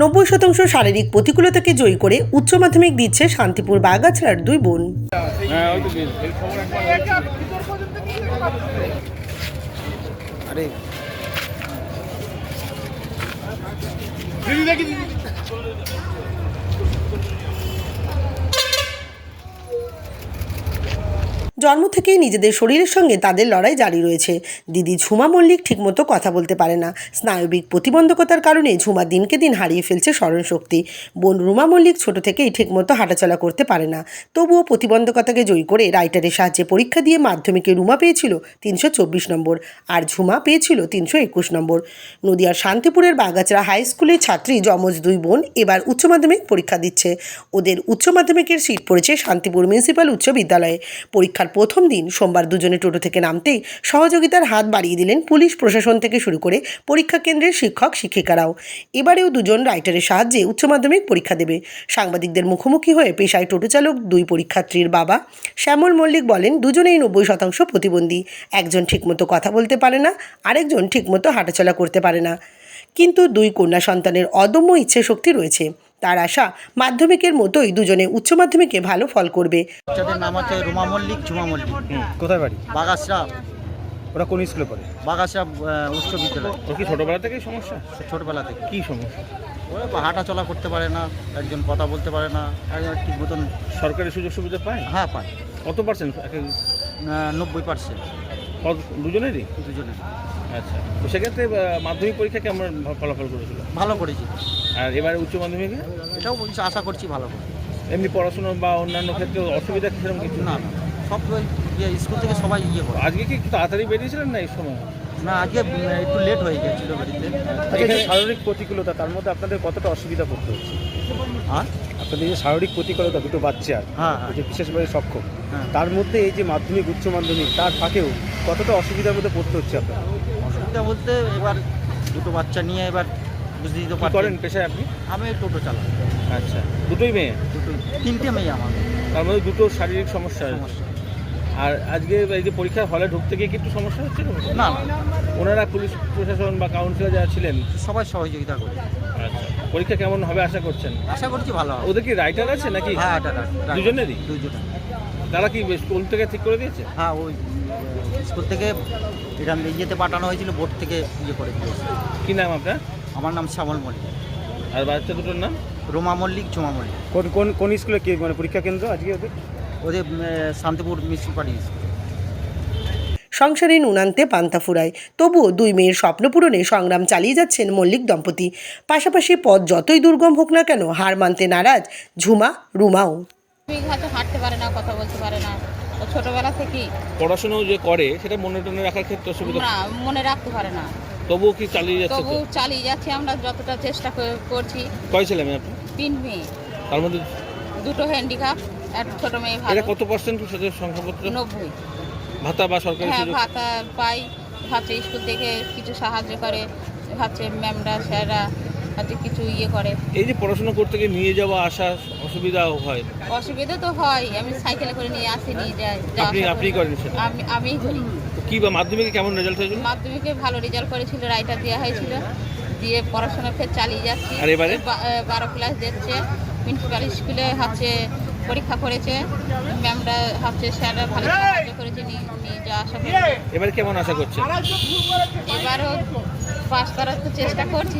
নব্বই শতাংশ শারীরিক প্রতিকূলতাকে জয়ী করে উচ্চ মাধ্যমিক দিচ্ছে শান্তিপুর বাগাছড়ার দুই বোন দিদি দেখি দিদি জন্ম থেকেই নিজেদের শরীরের সঙ্গে তাদের লড়াই জারি রয়েছে। দিদি ঝুমা মল্লিক ঠিকমতো কথা বলতে পারে না। স্নায়বিক প্রতিবন্ধকতার কারণে ঝুমা দিনকে দিন হারিয়ে ফেলছে স্মরণশক্তি। বোন রুমা মল্লিক ছোট থেকেই ঠিকমতো হাঁটাচলা করতে পারে না। তবুও প্রতিবন্ধকতাকে জয়ী করে রাইটারের সাহায্যে পরীক্ষা দিয়ে মাধ্যমিকে রুমা পেয়েছিল তিনশো চব্বিশ নম্বর, আর ঝুমা পেয়েছিল তিনশো একুশ নম্বর। নদিয়ার শান্তিপুরের বাগাচড়া হাই স্কুলের ছাত্রী যমজ দুই বোন এবার উচ্চ মাধ্যমিক পরীক্ষা দিচ্ছে। ওদের উচ্চ মাধ্যমিকের সিট পড়েছে শান্তিপুর মিউনিসিপ্যাল উচ্চ বিদ্যালয়ে। পরীক্ষার প্রথম দিন সোমবার দুজনে টোটো থেকে নামতেই সহযোগিতার হাত বাড়িয়ে দিলেন পুলিশ প্রশাসন থেকে শুরু করে পরীক্ষা কেন্দ্রের শিক্ষক, শিক্ষিকারাও। এবারেও দুজন রাইটারের সাহায্যে উচ্চ মাধ্যমিক পরীক্ষা দেবে। সাংবাদিকদের মুখোমুখি হয়ে পেশায় টোটো চালক, দুই পরীক্ষার্থীর বাবা শ্যামল মল্লিক বলেন, দুজনেই নব্বই শতাংশ প্রতিবন্ধী। একজন ঠিকমতো কথা বলতে পারে না, আরেকজন ঠিকমতো হাঁটাচলা করতে পারে না। কিন্তু দুই কন্যা সন্তানের অদম্য ইচ্ছে শক্তি রয়েছে। তার আশা মাধ্যমিকের মতোই দুজনে উচ্চ মাধ্যমিকে ভালো ফল করবে। বাচ্চাদের নাম আছে রুমা মল্লিক ঝুমা মল্লিক। কোথায় বাড়ি? বাগাসরা। ওরা কোন স্কুলে পড়ে? বাগাসরা উচ্চ বিদ্যালয়। ওর কি ছোটবেলা থেকেই সমস্যা? ছোটবেলা থেকে। কি সমস্যা? ওই হাঁটা চলা করতে পারে না একজন কথা বলতে পারে না একজন ঠিক মতন সরকারি সুযোগ সুবিধা পায়? হ্যাঁ পায়। কত পার্সেন্ট নব্বই পার্সেন্ট দুজনেরই? দুজনের। আচ্ছা। তো সেক্ষেত্রে মাধ্যমিক পরীক্ষা কেমন ফলাফল করেছিল ভালো করেছি। আর এবারে উচ্চ মাধ্যমিকে? এটাও আশা করছি ভালো করে। এমনি পড়াশোনা বা অন্যান্য ক্ষেত্রে অসুবিধা সেরকম কিছু না সব স্কুল থেকে সবাই ইয়ে করে। আজকে কি একটু তাড়াতাড়ি বেরিয়েছিলেন না এই সময়? না আজকে একটু লেট হয়ে গিয়েছিল বাড়িতে। আচ্ছা, শারীরিক প্রতিকূলতা তার মধ্যে আপনাদের কতটা অসুবিধা করতে হচ্ছে? হ্যাঁ? আপনাদের যে শারীরিক প্রতিকূলতা দুটো বাচ্চা হ্যাঁ যে বিশেষভাবে সক্ষম হ্যাঁ। তার মধ্যে এই যে মাধ্যমিক উচ্চ মাধ্যমিক তার ফাঁকেও কতটা অসুবিধার মধ্যে পড়তে হচ্ছে আপনার অসুবিধা বলতে এবার দুটো বাচ্চা নিয়ে এবার বুঝতেই তো করেন পেশায় আপনি? আমি টোটো চালাই। আচ্ছা দুটোই মেয়ে? দুটো তিনটে মেয়ে আমার। তার মধ্যে দুটো শারীরিক সমস্যা। সমস্যা। আর আজকে এই যে পরীক্ষার হলে ঢুকতে গিয়ে কি একটু সমস্যা হচ্ছে না না। ওনারা পুলিশ প্রশাসন বা কাউন্সিলর যারা ছিলেন। সবাই সহযোগিতা করে। আচ্ছা। পরীক্ষা কেমন হবে আশা করছেন? আশা করছি ভালো হবে। ওদের কি রাইটার আছে নাকি? হ্যাঁ। দুজনেরই? দুজনে। তারা কি স্কুল থেকে ঠিক করে দিয়েছে? হ্যাঁ ওই স্কুল থেকে এখান থেকে ইয়েতে পাঠানো হয়েছিল বোর্ড থেকে ইয়ে করে দিয়েছে। কি নাম আপনার? আমার নাম শ্যামল মল্লিক। আর বাচ্চা দুটোর নাম? রোমা মল্লিক চুমা মল্লিক। কোন কোন কোন স্কুলে কি মানে পরীক্ষা কেন্দ্র আজকে ওদের? ওদের শান্তিপুর মিউনিসিপালিটি স্কুল সংসারে নুন আনতে পান্তা ফুরায়। তবুও দুই মেয়ের স্বপ্ন পূরণে সংগ্রাম চালিয়ে যাচ্ছেন মল্লিক দম্পতি। পাশাপাশি পথ যতই দুর্গম হোক না কেন হার মানতে নারাজ ঝুমা রুমাও। হয়তো হাঁটতে পারে না কথা বলতে পারে না। ও ছোটবেলা থেকেই পড়াশোনা যে করে সেটা মনে টনে রাখার ক্ষেত্রে অসুবিধা না মনে রাখতে পারে না। তবুও কি চালিয়ে যাচ্ছে তবু চালিয়ে যাচ্ছি আমরা যতটা চেষ্টা করছি। কয় ছেলে মেয়ে আপনি তিন মেয়ে। তার মধ্যে দুটো হ্যান্ডিক্যাপ ছোট মেয়ে এটা কত পার্সেন্ট সংখ্যাপত্র? নব্বই। ভাতা বা সরকারি হ্যাঁ ভাতা পাই। ভাবছে স্কুল থেকে কিছু সাহায্য করে ভাবছে ম্যামরা স্যাররা হাতে কিছু ইয়ে করে। এই যে পড়াশোনা করতে গিয়ে নিয়ে যাওয়া আসা অসুবিধাও হয়। অসুবিধা তো হয় আমি সাইকেলে করে নিয়ে আসি নিয়ে যাই আপনি আপনি করেন আমি আমিই করি। কি বা মাধ্যমিকে কেমন রেজাল্ট হয়েছিল? মাধ্যমিকে ভালো রেজাল্ট করেছিল রাইটার দেওয়া হয়েছিল। দিয়ে পড়াশোনা ফের চালিয়ে যাচ্ছি। আর এবারে? বারো ক্লাস দিচ্ছে প্রিন্সিপাল স্কুলে হচ্ছে পরীক্ষা করেছে। ম্যামরা ভাবছে স্যাররা ভালো সাহায্য করেছে নিয়ে নিয়ে যাওয়া আসা করে এবারে কেমন আশা করছে। এবারও পাস করার তো চেষ্টা করছি।